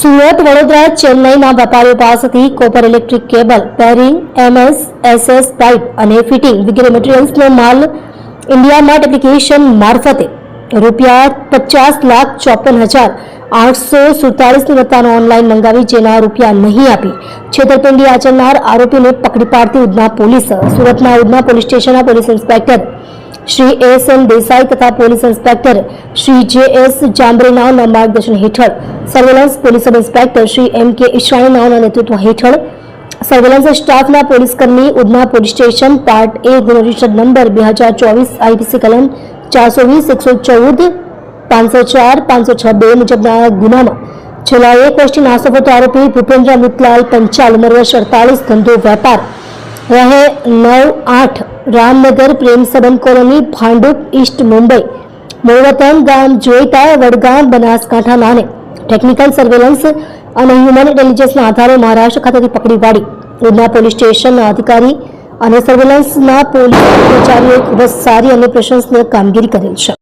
સુરત, વડોદરા, ચેન્નઈના વેપારીઓ પાસેથી કોપર ઇલેક્ટ્રિક કેબલ પેરિંગ એમએસ, એસએસ પાઇપ અને ફિટિંગ વગેરે મટીરિયલ્સનો માલ ઇન્ડિયા માર્ટ એપ્લિકેશન મારફતે રૂપિયા પચાસ લાખ ચોપન હજાર આઠસો સુડતાલીસની રકતાનો ઓનલાઈન મંગાવી જેના રૂપિયા નહીં આપી. છેતરપિંડી આચરનાર આરોપીને પકડી પાડતી ઉધના પોલીસ, સુરતના ઉધના પોલીસ સ્ટેશનના police inspector Shri S M Desai તથા police inspector Shri J S જાંબરેનાઓના માર્ગદર્શન હેઠળ surveillance police sub inspector Shri M K ઈશાણીનાઓના નેતૃત્વ હેઠળ સર્વેલન્સ સ્ટાફના police Udhna police station part A ગુનો રજિસ્ટર્ડ નંબર બે હજાર ચોવીસ આઈપીસી કલમ ચારસો વીસ, એકસો ચૌદ, પાંચસો ચાર, પાંચસો છ બે મુજબના ગુનામાં છેલ્લા એક વર્ષથી નાસોફતો આરોપી ભૂપેન્દ્ર મિતલાલ પંચાલ ઉંમર વર્ષ અડતાલીસ, ધંધો વેપાર રહે નવ આઠ રામનગર પ્રેમ સંબંધ કોલોની, ભાંડુપ, ઈસ્ટ મુંબઈ મૂળવતન ગામ, જોઈતા, વડગામ, બનાસકાંઠા નાને ટેકનિકલ સર્વેલન્સ અને હ્યુમન ઇન્ટેલિજન્સના આધારે મહારાષ્ટ્ર ખાતેથી પકડી પાડી ઉધના પોલીસ સ્ટેશનના અધિકારી અને સર્વેલન્સના પોલીસ કર્મચારીઓએ ખૂબ જ સારી અને પ્રશંસનીય કામગીરી કરેલ છે.